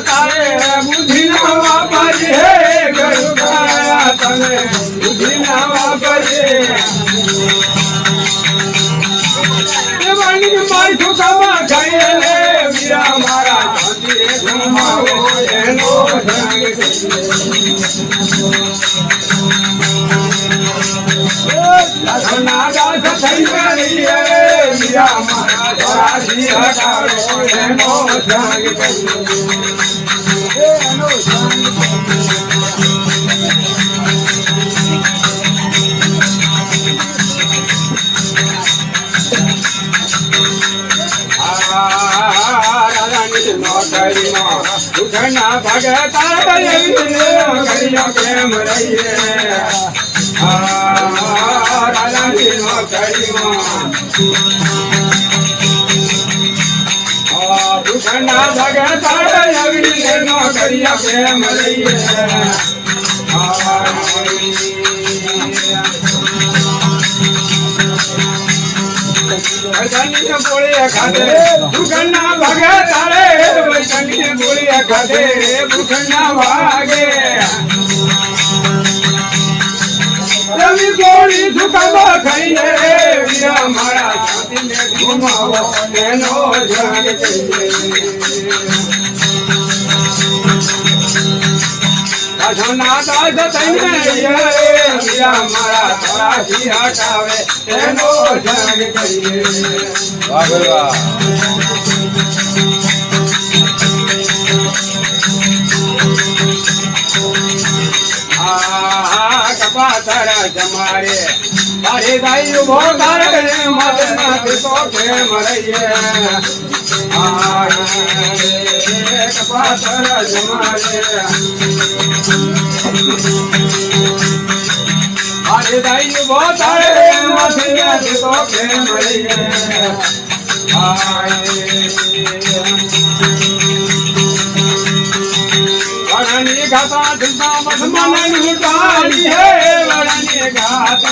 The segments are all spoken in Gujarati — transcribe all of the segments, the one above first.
તારે બુદ્ધિ ના વાપરી હે. દેવાની મારી ખાઈએ રે વીરા મારા શાંતિ ઘુમાવો મારા ધરાજી હટાવો એનો ઉઠના ભગતા ઘડિયા કેમ રહીએ રાજાની નોકરીમાં ઉઠના ભગતા નોકરીયા કેમ રહીએ વૈજ્ઞાનિક ગોળીએ ખાધે ભૂખના ભાગે તારે વૈજ્ઞાનિક ગોળીએ ખાધે ભૂખના ભાગે રવિ ગોળી સુખમાં ખાઈને, વીરા મારા છાતીને ઘુમાવો એનો જાગ ના દાસ થઈને વીરા મારા તરાથી હટાવે એનો જાગ કરીએ આ કપાતર જમારે अरे दाई भोगार करे मरे के मरैये। आए अरे दाई भोगार करे मरे ना दिसो के मरैये। आए घाटा दिल मन लुटारी है वरने घाटा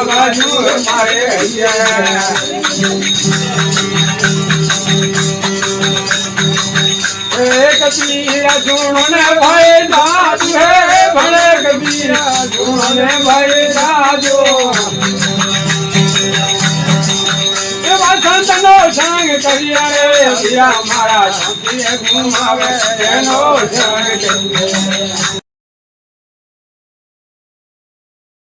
વીરા મારા મારે એક પીરા જૂણો ને ભાઈ દાદુ હે ભલે કબીરા જૂણો ને ભાઈ દાદુ સંતનો સંગ કર્યા રે વીરા મારા શાંતિ ગુમાવે